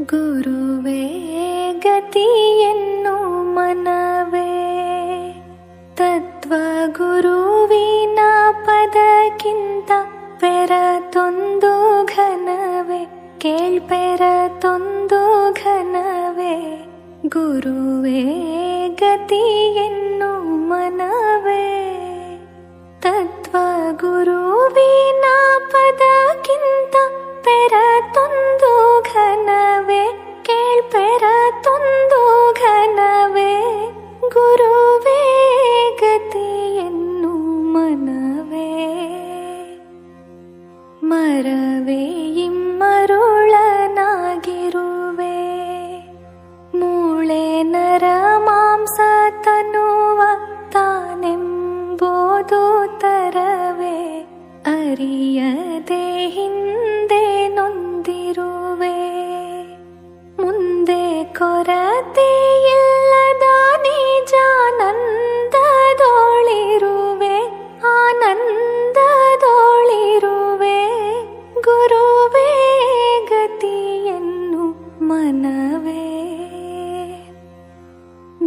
ಗುರುವೇ ಗತಿಯನ್ನು ಮನವೇ. ತತ್ವ ಗುರುವಿನ ಪದಕ್ಕಿಂತ ಪೆರತೊಂದು ಘನವೇ. ಕೇಳ್ಪೆರತೊಂದು ಘನವೇ. ಗುರುವೇ ಗತಿಯನ್ನು ಮನವೇ. ಮರವೇ ಇಮ್ಮರುಳನಾಗಿರುವೆ ಮೂಳೆ ನರ ಮಾಂಸ ತನುವ ತಾನೆಂಬುದು ತರವೇ ಅರಿಯದೆ ಹಿಂದೆ ನೊಂದಿರುವೆ ಮುಂದೆ ಕೊರತೆ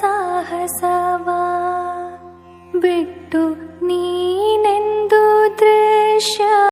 ಸಾಹಸವ ಬಿಟ್ಟು ನೀನೆಂದು ದೃಶ್ಯ